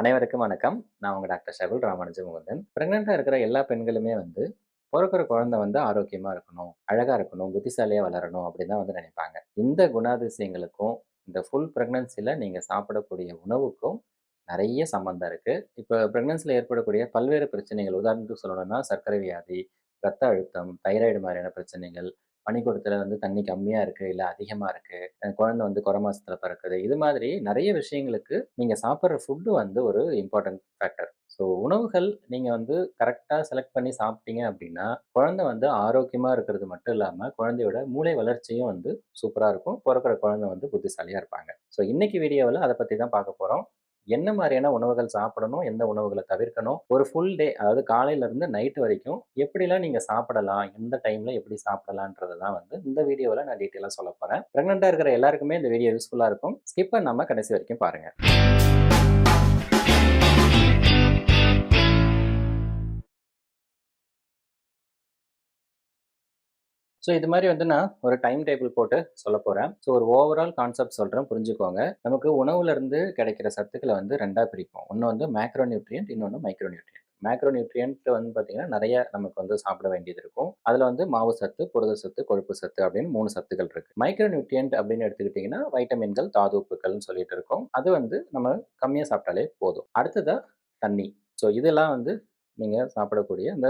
அனைவருக்கும் வணக்கம். நான் உங்கள் டாக்டர் ஷகுல் ராமானுஜ முகுந்தன் ப்ரெக்னெண்ட்டாக இருக்கிற எல்லா பெண்களுமே வந்து பிறக்கிற குழந்தை வந்து ஆரோக்கியமாக இருக்கணும் அழகாக இருக்கணும் புத்திசாலியாக வளரணும் அப்படின்னு தான் வந்து நினைப்பாங்க. இந்த குணாதிசயங்களுக்கும் இந்த ஃபுல் ப்ரெக்னன்சியில் நீங்கள் சாப்பிடக்கூடிய உணவுக்கும் நிறைய சம்மந்தம் இருக்குது இப்போ ப்ரெக்னன்சியில் ஏற்படக்கூடிய பல்வேறு பிரச்சனைகள் உதாரணத்துக்கு சொல்லணும்னா சர்க்கரை வியாதி ரத்த அழுத்தம் தைராய்டு மாதிரியான பிரச்சனைகள் பனிக்கூடத்தில் வந்து தண்ணி கம்மியாக இருக்குது இல்லை அதிகமாக இருக்குது குழந்தை வந்து குறை மாசத்தில் பிறக்குது இது மாதிரி நிறைய விஷயங்களுக்கு நீங்கள் சாப்பிட்ற ஃபுட்டு வந்து ஒரு இம்பார்ட்டன்ட் ஃபேக்டர் ஸோ உணவுகள் நீங்கள் வந்து கரெக்டாக செலக்ட் பண்ணி சாப்பிட்டீங்க அப்படின்னா குழந்தை வந்து ஆரோக்கியமாக இருக்கிறது மட்டும் இல்லாமல் குழந்தையோட மூளை வளர்ச்சியும் வந்து சூப்பராக இருக்கும். பிறக்கிற குழந்தை வந்து புத்திசாலியாக இருப்பாங்க. ஸோ இன்னைக்கு வீடியோவில் அதை பற்றி தான் பார்க்க போகிறோம் என்ன மாதிரியான உணவுகள் சாப்பிடணும் எந்த உணவுகளை தவிர்க்கணும் ஒரு ஃபுல் டே அதாவது காலையில இருந்து நைட்டு வரைக்கும் எப்படிலாம் நீங்க சாப்பிடலாம் எந்த டைம்ல எப்படி சாப்பிடலான்றது தான் வந்து இந்த வீடியோவில் நான் டீட்டெயிலாக சொல்ல போறேன். ப்ரெக்னெண்ட்டாக இருக்கிற எல்லாருக்குமே இந்த வீடியோ யூஸ்ஃபுல்லாக இருக்கும். ஸ்கிப் பண்ணாம கடைசி வரைக்கும் பாருங்க. ஸோ இது மாதிரி வந்து நான் ஒரு டைம் டேபிள் போட்டு சொல்ல போகிறேன் ஸோ ஒரு ஓவரால் கான்செப்ட் சொல்கிறேன் புரிஞ்சுக்கோங்க. நமக்கு உணவுலேருந்து கிடைக்கிற சத்துக்களை வந்து ரெண்டாக பிரிப்போம். ஒன்று வந்து மேக்ரோ நியூட்ரியன்ட் இன்னொன்று மைக்ரோ நியூட்ரியன்ட் மேக்ரோ நியூட்ரியன்ட் வந்து பார்த்தீங்கன்னா நிறைய நமக்கு வந்து சாப்பிட வேண்டியது இருக்கும். அதில் வந்து மாவு சத்து புரத சத்து கொழுப்பு சத்து அப்படின்னு மூணு சத்துக்கள் இருக்குது மைக்ரோ நியூட்ரியன்ட் அப்படின்னு எடுத்துக்கிட்டிங்கன்னா வைட்டமின்கள் தாது சொல்லிட்டு இருக்கோம். அது வந்து நம்ம கம்மியாக சாப்பிட்டாலே போதும். அடுத்ததாக தண்ணி. ஸோ இதெல்லாம் வந்து நீங்கள் சாப்பிடக்கூடிய அந்த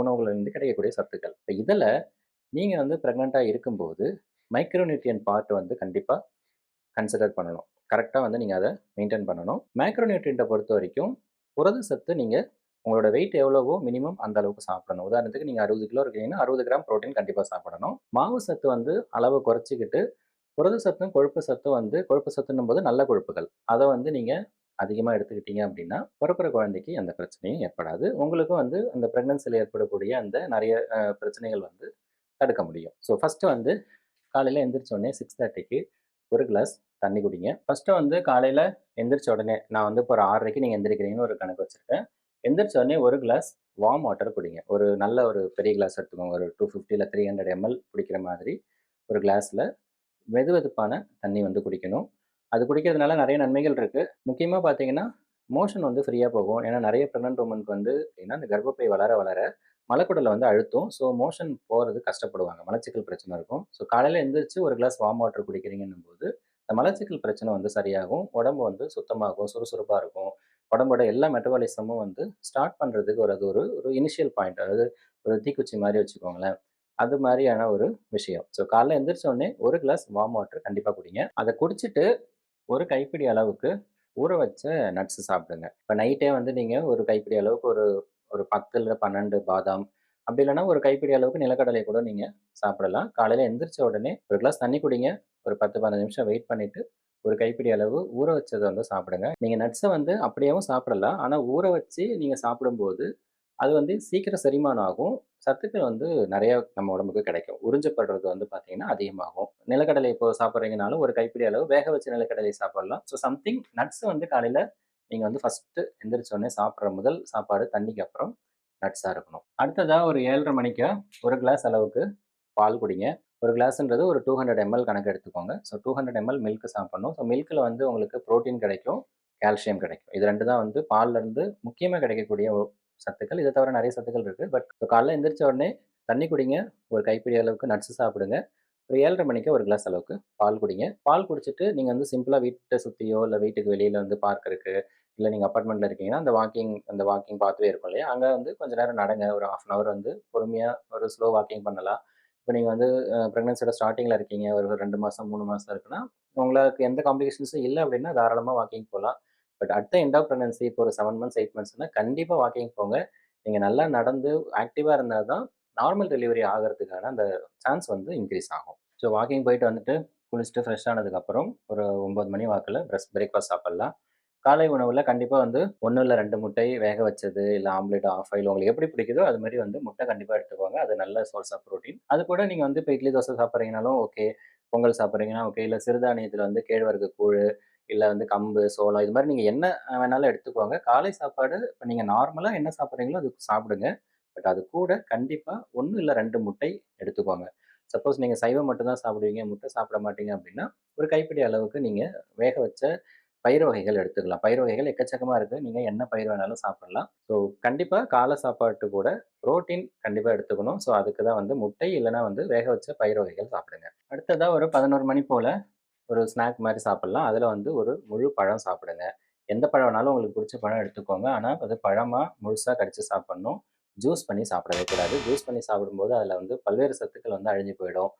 உணவுகளிலிருந்து கிடைக்கக்கூடிய சத்துக்கள். இப்போ இதில் நீங்கள் வந்து ப்ரெக்னெண்ட்டாக இருக்கும்போது மைக்ரோநியூட்ரியன் பார்ட் வந்து கண்டிப்பாக கன்சிடர் பண்ணணும். கரெக்டாக வந்து நீங்கள் அதை மெயின்டைன் பண்ணணும். மைக்ரோநியூட்ரியண்ட்டை பொறுத்த வரைக்கும் புரத சத்து நீங்கள் உங்களோட வெயிட் எவ்வளவோ மினிமம் அந்த அளவுக்கு சாப்பிடணும். உதாரணத்துக்கு நீங்கள் அறுபது கிலோ இருக்கீங்கன்னா அறுபது கிராம் ப்ரோட்டீன் கண்டிப்பாக சாப்பிடணும். மாவு சத்து வந்து அளவு குறைச்சிக்கிட்டு புரத சத்தும் கொழுப்பு சத்தும் வந்து கொழுப்பு சத்துன்னும் போது நல்ல கொழுப்புகள். அதை வந்து நீங்கள் அதிகமாக எடுத்துக்கிட்டீங்க அப்படின்னா பிறப்புற குழந்தைக்கு எந்த பிரச்சனையும் ஏற்படாது. உங்களுக்கும் வந்து அந்த ப்ரெக்னன்சியில் ஏற்படக்கூடிய அந்த நிறைய பிரச்சனைகள் வந்து தடுக்க முடியும். ஸோ ஃபஸ்ட்டு வந்து காலையில் எந்திரிச்ச உடனே சிக்ஸ் தேர்ட்டிக்கு ஒரு கிளாஸ் தண்ணி குடிங்க. ஃபஸ்ட்டு வந்து காலையில் எந்திரிச்ச உடனே நான் வந்து இப்போ ஒரு ஆறரைக்கு நீங்கள் எந்திரிக்கிறீங்கன்னு ஒரு கணக்கு வச்சுருக்கேன். எந்திரிச்ச உடனே ஒரு கிளாஸ் வார்ம் வாட்டர் குடிங்க. ஒரு நல்ல ஒரு பெரிய கிளாஸ் எடுத்துக்கோங்க. ஒரு டூ ஃபிஃப்டியில் த்ரீ ஹண்ட்ரட் எம்எல் குடிக்கிற மாதிரி ஒரு கிளாஸில் வெது வெதுப்பான தண்ணி வந்து குடிக்கணும். அது குடிக்கிறதுனால நிறைய நன்மைகள் இருக்குது முக்கியமாக பார்த்தீங்கன்னா மோஷன் வந்து ஃப்ரீயாக போகும். ஏன்னா நிறைய ப்ரெக்னென்ட் உமனுக்கு வந்து ஏன்னா அந்த கர்ப்பப்பை வளர வளர மலைக்குடலை வந்து அழுத்தும். ஸோ மோஷன் போகிறது கஷ்டப்படுவாங்க. மலச்சிக்கல் பிரச்சனை இருக்கும். ஸோ காலையில் எழுந்திரிச்சு ஒரு கிளாஸ் வார்ம் வாட்டர் குடிக்கிறீங்கன்னும் போது இந்த மலச்சிக்கல் பிரச்சனை வந்து சரியாகும். உடம்பு வந்து சுத்தமாகும் சுறுசுறுப்பாக இருக்கும். உடம்போட எல்லா மெட்டபாலிசமும் வந்து ஸ்டார்ட் பண்ணுறதுக்கு ஒரு அது ஒரு ஒரு இனிஷியல் பாயிண்ட் அதாவது ஒரு தீக்குச்சி மாதிரி வச்சுக்கோங்களேன். அது மாதிரியான ஒரு விஷயம். ஸோ காலைல எந்திரிச்ச ஒரு கிளாஸ் வார்ம் வாட்டர் கண்டிப்பாக குடிங்க. அதை குடிச்சிட்டு ஒரு கைப்பிடி அளவுக்கு ஊற வச்ச நட்ஸ் சாப்பிடுங்க. இப்போ நைட்டே வந்து நீங்கள் ஒரு கைப்பிடி அளவுக்கு ஒரு ஒரு பத்துல பன்னெண்டு பாதாம் அப்படி இல்லைன்னா ஒரு கைப்பிடி அளவுக்கு நிலக்கடலை கூட நீங்கள் சாப்பிடலாம். காலையில் எந்திரிச்ச உடனே ஒரு கிளாஸ் தண்ணி குடிங்க. ஒரு பத்து பதினஞ்சு நிமிஷம் வெயிட் பண்ணிவிட்டு ஒரு கைப்பிடி அளவு ஊற வச்சதை வந்து சாப்பிடுங்க. நீங்கள் நட்ஸை வந்து அப்படியேவும் சாப்பிடலாம். ஆனால் ஊற வச்சு நீங்கள் சாப்பிடும்போது அது வந்து சீக்கிரம் செரிமானம் ஆகும். சத்துக்கள் வந்து நிறைய நம்ம உடம்புக்கு கிடைக்கும். உறிஞ்சப்படுறது வந்து பார்த்தீங்கன்னா அதிகமாகும். நிலக்கடலை இப்போ சாப்பிட்றீங்கனாலும் ஒரு கைப்பிடி அளவு வேக வச்சு நிலக்கடலை சாப்பிடலாம். ஸோ சம்திங் நட்ஸ் வந்து காலையில் நீங்கள் வந்து ஃபஸ்ட்டு எந்திரிச்ச உடனே சாப்பிட்ற முதல் சாப்பாடு தண்ணிக்கு அப்புறம் நட்ஸாக இருக்கணும். அடுத்ததாக ஒரு ஏழரை மணிக்கு ஒரு கிளாஸ் அளவுக்கு பால் குடிங்க. ஒரு கிளாஸ்ன்றது ஒரு டூ ஹண்ட்ரட் எம்எல் கணக்கு எடுத்துக்கோங்க. So two hundred ML milk சாப்பிடணும். ஸோ மில்கில் வந்து உங்களுக்கு ப்ரோட்டீன் கிடைக்கும் கால்சியம் கிடைக்கும். இது ரெண்டு தான் வந்து பால்லேருந்து முக்கியமாக கிடைக்கக்கூடிய சத்துக்கள். இதை தவிர நிறைய சத்துக்கள் இருக்குது பட் காலைல எந்திரிச்ச உடனே தண்ணி குடிங்க. ஒரு கைப்பிடி அளவுக்கு நட்ஸு சாப்பிடுங்க. ஒரு ஏழரை மணிக்கு ஒரு கிளாஸ் அளவுக்கு பால் குடிங்க. பால் குடிச்சிட்டு நீங்கள் வந்து சிம்பிளாக வீட்டை சுற்றியோ இல்லை வீட்டுக்கு வெளியில் வந்து பார்க் இருக்குது இல்லை நீங்கள் அப்பார்ட்மெண்ட்டில் இருக்கீங்கன்னா அந்த வாக்கிங் அந்த வாக்கிங் பார்த்துவே இருக்கும் இல்லையா? அங்கே வந்து கொஞ்ச நேரம் நடங்க. ஒரு ஆஃப் அன் ஹவர் வந்து பொறுமையாக ஒரு ஸ்லோ வாக்கிங் பண்ணலாம். இப்போ நீங்கள் வந்து ப்ரெக்னன்சியோட ஸ்டார்டிங்கில் இருக்கீங்க. ஒரு ரெண்டு மாதம் மூணு மாதம் இருக்குன்னா உங்களுக்கு எந்த காம்ப்ளிகேஷன்ஸும் இல்லை அப்படின்னா தாராளமாக வாக்கிங் போகலாம் but at the end of pregnancy இப்போ ஒரு செவன் மந்த்ஸ் எயிட் மந்த்ஸ்னால் கண்டிப்பாக வாக்கிங் போங்க. நீங்கள் நல்லா நடந்து ஆக்டிவாக இருந்தால் தான் நார்மல் டெலிவரி ஆகிறதுக்கான அந்த சான்ஸ் வந்து இன்க்ரீஸ் ஆகும். ஸோ வாக்கிங் போயிட்டு வந்துட்டு குளிச்சுட்டு ஃப்ரெஷ் ஆனதுக்கப்புறம் ஒரு ஒம்பது மணி வாக்கில் ப்ரெஸ் பிரேக்ஃபாஸ்ட் சாப்பிட்லாம். காலை உணவில் கண்டிப்பாக வந்து ஒன்று இல்லை ரெண்டு முட்டை வேக வச்சது இல்லை ஆம்லேட் ஆஃப் ஆயில் உங்களுக்கு எப்படி பிடிக்குதோ அது மாதிரி வந்து முட்டை கண்டிப்பாக எடுத்துக்கோங்க. அது நல்ல சோர்ஸ் ஆஃப் ப்ரோட்டீன் அது கூட நீங்கள் வந்து இப்போ இட்லி தோசை சாப்பிட்றீங்கனாலும் ஓகே பொங்கல் சாப்பிட்றீங்கன்னா ஓகே இல்லை சிறுதானியத்தில் வந்து கேழ்வரகு கூழ் இல்லை வந்து கம்பு சோளம் இது மாதிரி நீங்கள் என்ன வேணாலும் எடுத்துக்கோங்க. காலை சாப்பாடு இப்போ நீங்கள் நார்மலாக என்ன சாப்பிட்றீங்களோ அது சாப்பிடுங்க. பட் அது கூட கண்டிப்பாக ஒன்று இல்லை ரெண்டு முட்டை எடுத்துக்கோங்க. சப்போஸ் நீங்கள் சைவம் மட்டும்தான் சாப்பிடுவீங்க முட்டை சாப்பிட மாட்டீங்க அப்படின்னா ஒரு கைப்பிடி அளவுக்கு நீங்கள் வேக வச்ச பயிர் வகைகள் எடுத்துக்கலாம். பயிர் வகைகள் எக்கச்சக்கமாக இருக்குது நீங்கள் என்ன பயிர் வேணாலும் சாப்பிடலாம். ஸோ கண்டிப்பாக காலை சாப்பாட்டு கூட புரோட்டீன் கண்டிப்பாக எடுத்துக்கணும். ஸோ அதுக்கு தான் வந்து முட்டை இல்லைனா வந்து வேக வச்ச பயிர் வகைகள் சாப்பிடுங்க. அடுத்ததாக ஒரு பதினோரு மணி போல் ஒரு ஸ்நாக் மாதிரி சாப்பிட்லாம். அதில் வந்து ஒரு முழு பழம் சாப்பிடுங்க. எந்த பழம் வேணாலும் உங்களுக்கு பிடிச்ச பழம் எடுத்துக்கோங்க. ஆனால் அது பழமாக முழுசாக கடிச்சு சாப்பிட்ணும். ஜூஸ் பண்ணி சாப்பிடவே கூடாது. ஜூஸ் பண்ணி சாப்பிடும்போது அதில் வந்து பல்வேறு சத்துக்கள் வந்து அழிஞ்சு போயிடும்.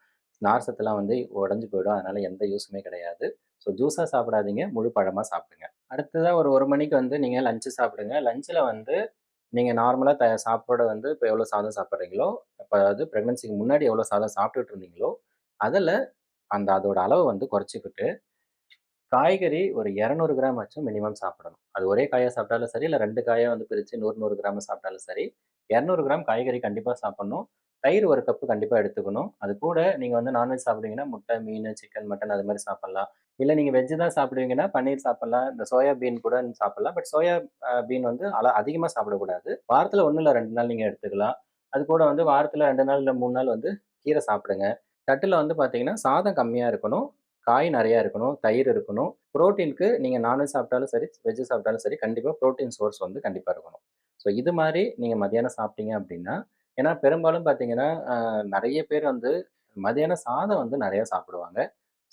நார் சத்துலாம் வந்து உடஞ்சி போயிடும். அதனால் எந்த யூஸுமே கிடையாது. ஸோ ஜூஸாக சாப்பிடாதீங்க. முழு பழமாக சாப்பிடுங்க. அடுத்ததாக ஒரு ஒரு மணிக்கு வந்து நீங்கள் லஞ்சு சாப்பிடுங்க. லஞ்சில் வந்து நீங்கள் நார்மலாக த சாப்பாடு வந்து இப்போ எவ்வளோ சாதம் சாப்பிட்றீங்களோ இப்போ அதாவது ப்ரெக்னன்சிக்கு முன்னாடி எவ்வளோ சாதம் சாப்பிட்டுட்டு இருந்தீங்களோ அதில் அந்த அதோட அளவை வந்து குறைச்சிக்கிட்டு காய்கறி ஒரு இரநூறு கிராம் ஆச்சும் மினிமம் சாப்பிடணும். அது ஒரே காயை சாப்பிட்டாலும் சரி இல்லை ரெண்டு காயை வந்து பிரித்து நூறு நூறு கிராம் சாப்பிட்டாலும் சரி இரநூறு கிராம் காய்கறி கண்டிப்பாக சாப்பிட்ணும். தயிர் ஒரு கப்பு கண்டிப்பாக எடுத்துக்கணும். அது கூட நீங்கள் வந்து நான்வெஜ் சாப்பிடுவீங்கன்னா முட்டை மீன் சிக்கன் மட்டன் அது மாதிரி சாப்பிட்லாம். இல்லை நீங்கள் வெஜ்ஜு தான் சாப்பிடுவீங்கன்னா பன்னீர் சாப்பிட்லாம். இந்த சோயா பீன் கூட சாப்பிட்லாம். பட் சோயா பீன் வந்து அல அதிகமாக சாப்பிடக்கூடாது வாரத்தில் ஒன்றும் இல்லை ரெண்டு நாள் நீங்கள் எடுத்துக்கலாம். அது கூட வந்து வாரத்தில் ரெண்டு நாள் இல்லை மூணு நாள் வந்து கீரை சாப்பிடுங்க. தட்டில் வந்து பார்த்தீங்கன்னா சாதம் கம்மியாக இருக்கணும். காய் நிறையா இருக்கணும் தயிர் இருக்கணும். ப்ரோட்டீனுக்கு நீங்கள் நான்வெஜ் சாப்பிட்டாலும் சரி வெஜ்ஜு சாப்பிட்டாலும் சரி கண்டிப்பாக ப்ரோட்டீன் சோர்ஸ் வந்து கண்டிப்பாக இருக்கணும். ஸோ இது மாதிரி நீங்கள் மதியானம் சாப்பிட்டீங்க அப்படின்னா ஏன்னா பெரும்பாலும் பார்த்தீங்கன்னா நிறைய பேர் வந்து மதியானம் சாதம் வந்து நிறையா சாப்பிடுவாங்க.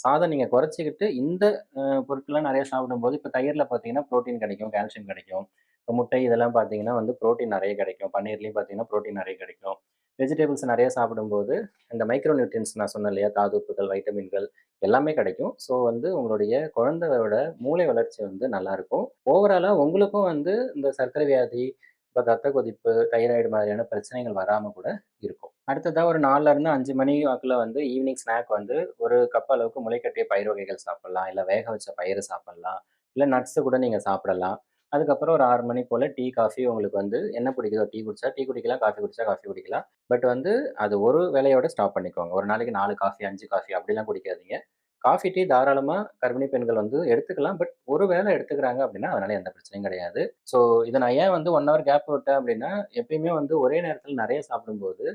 சாதம் நீங்கள் குறைச்சிக்கிட்டு இந்த பொருட்கள்லாம் நிறைய சாப்பிடும்போது இப்போ தயிரில் பார்த்தீங்கன்னா ப்ரோட்டீன் கிடைக்கும் கால்சியம் கிடைக்கும். இப்போ முட்டை இதெல்லாம் பார்த்தீங்கன்னா வந்து ப்ரோட்டீன் நிறைய கிடைக்கும். பன்னீர்லேயும் பார்த்தீங்கன்னா ப்ரோட்டீன் நிறைய கிடைக்கும். வெஜிடபிள்ஸ் நிறைய சாப்பிடும்போது இந்த மைக்ரோ நியூட்ரியன்ஸ் நான் சொன்னேன் இல்லையா? தாதுப்புகள் வைட்டமின்கள் எல்லாமே கிடைக்கும். ஸோ வந்து உங்களுடைய குழந்தையோட மூளை வளர்ச்சி வந்து நல்லாயிருக்கும். ஓவராலாக உங்களுக்கும் வந்து இந்த சர்க்கரை வியாதி இப்போ ரத்த கொதிப்பு தைராய்டு மாதிரியான பிரச்சனைகள் வராமல் கூட இருக்கும். அடுத்ததாக ஒரு நாலுலேருந்து அஞ்சு மணி வாக்கில் வந்து ஈவினிங் ஸ்நாக் வந்து ஒரு கப் அளவுக்கு முளைக்கட்டிய பயிர் வகைகள் சாப்பிட்லாம். இல்லை வேக வச்ச பயிர் சாப்பிட்லாம். இல்லை நட்ஸு கூட நீங்கள் சாப்பிடலாம். அதுக்கப்புறம் ஒரு ஆறு மணி போல் டீ காஃபி உங்களுக்கு வந்து என்ன பிடிக்குதோ டீ குடிச்சா டீ குடிக்கலாம் காஃபி குடிச்சா காஃபி குடிக்கலாம். பட் வந்து அது ஒரு வேலையோட ஸ்டாப் பண்ணிக்கோங்க. ஒரு நாளைக்கு நாலு காஃபி அஞ்சு காஃபி அப்படிலாம் குடிக்காதீங்க. காஃபி டீ தாராளமாக கர்ப்பிணி பெண்கள் வந்து எடுத்துக்கலாம். பட் ஒரு வேளை எடுத்துக்கிறாங்க அப்படின்னா அதனால எந்த பிரச்சனையும் கிடையாது. ஸோ இதை நான் ஏன் வந்து ஒன் ஹவர் கேப் விட்டேன் அப்படின்னா எப்பயுமே வந்து ஒரே நேரத்தில் நிறைய சாப்பிடும்போது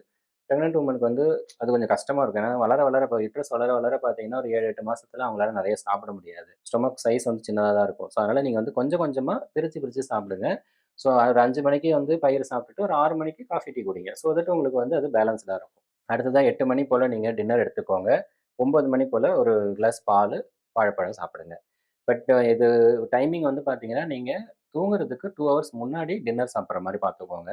ப்ரெக்னென்ட் உமனுக்கு வந்து அது கொஞ்சம் கஷ்டமாக இருக்கும். ஏன்னா வளர வளர இப்போ யூட்ரஸ் வளர வளர பார்த்தீங்கன்னா ஒரு ஏழு எட்டு மாதத்தில் அவங்களால நிறைய சாப்பிட முடியாது. ஸ்டொமக் சைஸ் வந்து சின்னதாக தான் இருக்கும். ஸோ அதனால் நீங்கள் வந்து கொஞ்சம் கொஞ்சமாக பிரித்து பிரித்து சாப்பிடுங்க. ஸோ ஒரு அஞ்சு மணிக்கு வந்து பயிர் சாப்பிட்டுட்டு ஒரு ஆறு மணிக்கு காஃபி டீ குடிங்க. ஸோ தட் உங்களுக்கு வந்து அது பேலன்ஸ்டாக இருக்கும். அடுத்ததாக எட்டு மணி போல் நீங்கள் டின்னர் எடுத்துக்கோங்க. ஒம்பது மணி போல் ஒரு கிளாஸ் பால் வாழைப்பழம் சாப்பிடுங்க. பட் இது டைமிங் வந்து பார்த்தீங்கன்னா நீங்கள் தூங்குறதுக்கு டூ ஹவர்ஸ் முன்னாடி டின்னர் சாப்பிட்ற மாதிரி பார்த்துக்கோங்க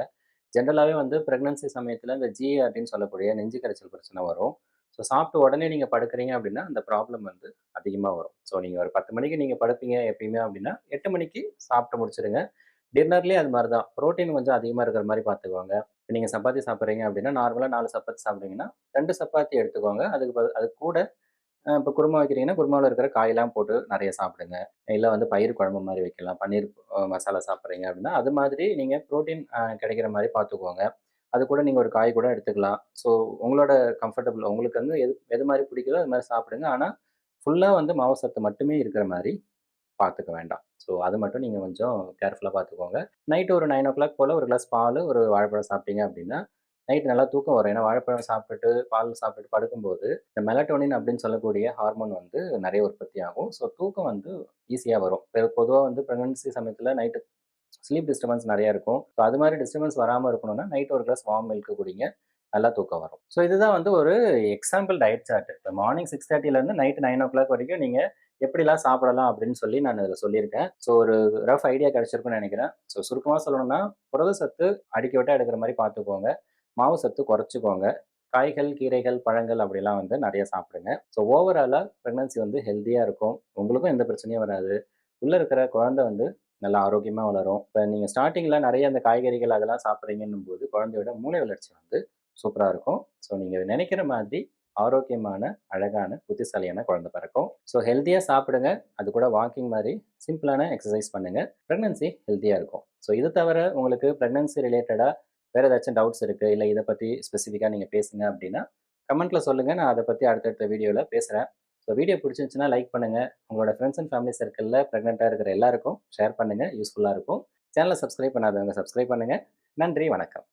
ஜென்ரலாகவே வந்து ப்ரெக்னன்சி சமயத்தில் இந்த ஜிஆர்டின்னு சொல்லக்கூடிய நெஞ்சு கரைச்சல் பிரச்சனை வரும். ஸோ சாப்பிட்டு உடனே நீங்கள் படுக்கிறீங்க அப்படின்னா அந்த ப்ராப்ளம் வந்து அதிகமாக வரும். ஸோ நீங்கள் ஒரு பத்து மணிக்கு நீங்கள் படுப்பீங்க எப்பயுமே அப்படின்னா எட்டு மணிக்கு சாப்பிட்டு முடிச்சிடுங்க டின்னர்லேயே அது மாதிரி தான் ப்ரோட்டீன் கொஞ்சம் அதிகமாக இருக்கிற மாதிரி பார்த்துக்கோங்க. இப்போ நீங்கள் சப்பாத்தி சாப்பிட்றீங்க அப்படின்னா நார்மலாக நாலு சப்பாத்தி சாப்பிட்றீங்கன்னா ரெண்டு சப்பாத்தி எடுத்துக்கோங்க. அதுக்கு அது கூட இப்போ குருமா வைக்கிறீங்கன்னா குருமாவில் இருக்கிற காயெல்லாம் போட்டு நிறைய சாப்பிடுங்க. இல்லை வந்து பயிர் குழம்பு மாதிரி வைக்கலாம். பன்னீர் மசாலா சாப்பிட்றீங்க அப்படின்னா அது மாதிரி நீங்கள் ப்ரோட்டீன் கிடைக்கிற மாதிரி பார்த்துக்கோங்க. அது கூட நீங்கள் ஒரு காய் கூட எடுத்துக்கலாம். ஸோ உங்களோட கம்ஃபர்டபுள் உங்களுக்கு வந்து எது எது மாதிரி பிடிக்குதோ அது மாதிரி சாப்பிடுங்க. ஆனால் ஃபுல்லாக வந்து மாவு சத்து மட்டுமே இருக்கிற மாதிரி பார்த்துக்க வேண்டாம். ஸோ அது மட்டும் நீங்கள் கொஞ்சம் கேர்ஃபுல்லாக பார்த்துக்கோங்க. நைட்டு ஒரு நைன் ஓ கிளாக் போல் ஒரு கிளாஸ் பால் ஒரு வாழைப்பழம் சாப்பிட்டீங்க அப்படின்னா நைட் நல்லா தூக்கம் வரும். ஏன்னா வாழைப்பழம் சாப்பிட்டுட்டு பால் சாப்பிட்டுட்டு படுக்கும்போது இந்த மெலட்டோனின் அப்படின்னு சொல்லக்கூடிய ஹார்மோன் வந்து நிறைய உற்பத்தி ஆகும். ஸோ தூக்கம் வந்து ஈஸியாக வரும். பொதுவாக வந்து ப்ரெக்னன்சி சமயத்தில் நைட்டு ஸ்லீப் டிஸ்டர்பன்ஸ் நிறையா இருக்கும். ஸோ அது மாதிரி டிஸ்டர்பன்ஸ் வராமல் இருக்கணும்னா நைட் ஒரு கிளாஸ் வார்ம் மில்க் குடிங்க. நல்லா தூக்கம் வரும். ஸோ இதுதான் வந்து ஒரு எக்ஸாம்பிள் டயட் சார்ட் இப்போ மார்னிங் சிக்ஸ் தேர்ட்டிலேருந்து நைட் நைன் ஓ கிளாக் வரைக்கும் நீங்கள் எப்படிலாம் சாப்பிடலாம் அப்படின்னு சொல்லி நான் இதில் சொல்லியிருக்கேன். ஸோ ஒரு ரஃப் ஐடியா கிடச்சிருக்குன்னு நினைக்கிறேன். ஸோ சுருக்கமாக சொல்லணும்னா புரத சத்து அடிக்க எடுக்கிற மாதிரி பார்த்துக்கோங்க. மாவு சத்து குறைச்சிக்கோங்க. காய்கள் கீரைகள் பழங்கள் அப்படிலாம் வந்து நிறைய சாப்பிடுங்க. ஸோ ஓவராலாக ப்ரெக்னன்சி வந்து ஹெல்த்தியாக இருக்கும். உங்களுக்கும் எந்த பிரச்சனையும் வராது. உள்ளே இருக்கிற குழந்தை வந்து நல்லா ஆரோக்கியமாக வளரும். இப்போ நீங்கள் ஸ்டார்டிங்கில் நிறைய அந்த காய்கறிகள் அதெல்லாம் சாப்பிட்றீங்கன்னும் போது குழந்தையோட மூளை வளர்ச்சி வந்து சூப்பராக இருக்கும். ஸோ நீங்கள் நினைக்கிற மாதிரி ஆரோக்கியமான அழகான புத்திசாலியான குழந்தை பிறக்கும். ஸோ ஹெல்த்தியாக சாப்பிடுங்க. அது கூட வாக்கிங் மாதிரி சிம்பிளான எக்ஸசைஸ் பண்ணுங்கள் ப்ரெக்னன்சி ஹெல்த்தியாக இருக்கும். ஸோ இது தவிர உங்களுக்கு ப்ரெக்னன்சி ரிலேட்டடாக வேறு ஏதாச்சும் டவுட்ஸ் இருக்குது இல்லை இதை பற்றி ஸ்பெசிஃபிக்காக நீங்கள் பேசுங்க அப்படின்னா கமெண்ட்டில் சொல்லுங்கள் நான் அதை பற்றி அடுத்தடுத்த வீடியோவில் பேசுகிறேன் ஸோ வீடியோ பிடிச்சிருந்துச்சுன்னா லைக் பண்ணுங்கள் உங்களோட ஃப்ரெண்ட்ஸ் அண்ட் ஃபேமிலி சர்க்கிளில் ப்ரெக்னெண்ட்டாக இருக்கிற எல்லாருக்கும் ஷேர் பண்ணுங்கள் யூஸ்ஃபுல்லாக இருக்கும். சேனலை சப்ஸ்கிரைப் பண்ணாதவங்க சப்ஸ்கிரைப் பண்ணுங்கள் நன்றி வணக்கம்.